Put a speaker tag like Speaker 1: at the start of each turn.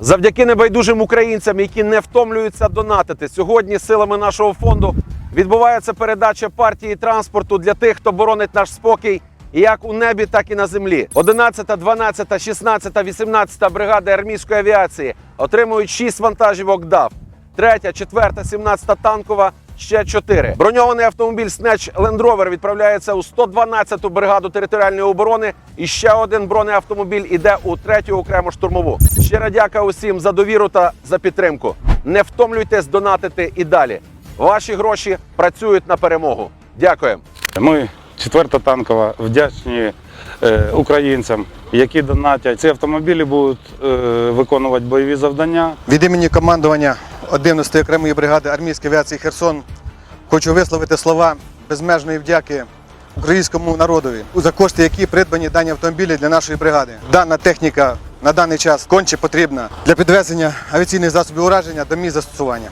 Speaker 1: Завдяки небайдужим українцям, які не втомлюються донатити, сьогодні силами нашого фонду відбувається передача партії транспорту для тих, хто боронить наш спокій. Як у небі, так і на землі. 11, 12, 16, 18 бригади армійської авіації отримують 6 вантажівок ДАВ. Третя, четверта, 17 танкова, ще 4. Броньований автомобіль Снеч Land Rover відправляється у 112-ту бригаду територіальної оборони. І ще один бронеавтомобіль іде у третю окрему штурмову. Щира дяка усім за довіру та за підтримку. Не втомлюйтесь донатити і далі. Ваші гроші працюють на перемогу. Дякуємо.
Speaker 2: Ми четверта танкова вдячні е, українцям, які донатять. Ці автомобілі будуть е, виконувати бойові завдання.
Speaker 3: Від імені командування 11-ї окремої бригади армійської авіації Херсон хочу висловити слова безмежної вдяки українському народові за кошти, які придбані дані автомобілі для нашої бригади. Дана техніка на даний час конче потрібна для підвезення авіаційних засобів ураження до місць застосування.